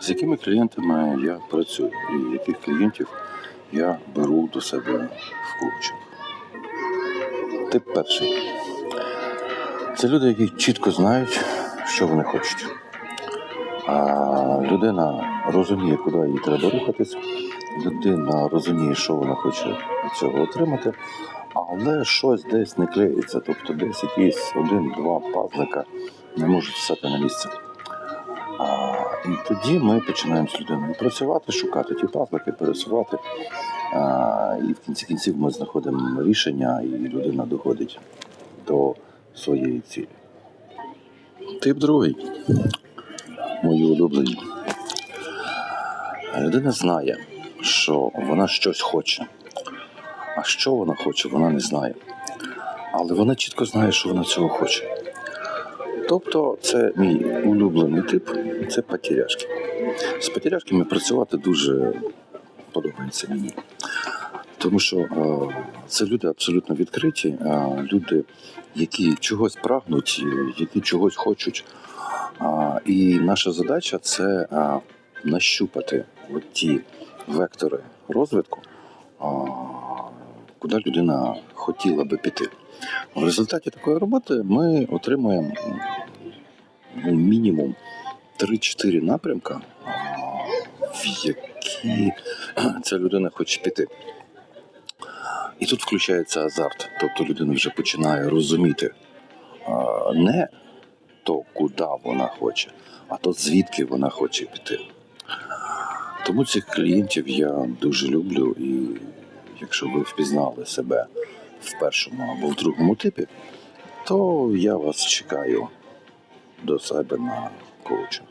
З якими клієнтами я працюю і яких клієнтів я беру до себе в коучинг. Тип перший. Це люди, які чітко знають, що вони хочуть. А людина розуміє, куди їй треба рухатись. Людина розуміє, що вона хоче від цього отримати, але щось десь не клеїться. Тобто десь якісь один-два пазлика не можуть стати на місце. А, і тоді ми починаємо з людиною працювати, шукати ті пазлики, пересувати. А, і в кінці кінців ми знаходимо рішення, і людина доходить до своєї цілі. Тип другий. Мої улюблені. Людина знає, що вона щось хоче. А що вона хоче, вона не знає. Але вона чітко знає, що вона цього хоче. Тобто, це мій улюблений тип це потеряшки. З потеряшками працювати дуже подобається мені. Тому що е, це люди абсолютно відкриті, е, люди, які чогось прагнуть, е, які чогось хочуть. І наша задача це нащупати от ті вектори розвитку, куди людина хотіла би піти. В результаті такої роботи ми отримуємо ну, мінімум 3-4 напрямка, в які ця людина хоче піти. І тут включається азарт, тобто людина вже починає розуміти не то, куди вона хоче, а то звідки вона хоче піти. Тому цих клієнтів я дуже люблю, і якщо ви впізнали себе в першому або в другому типі, то я вас чекаю до себе на коучинг.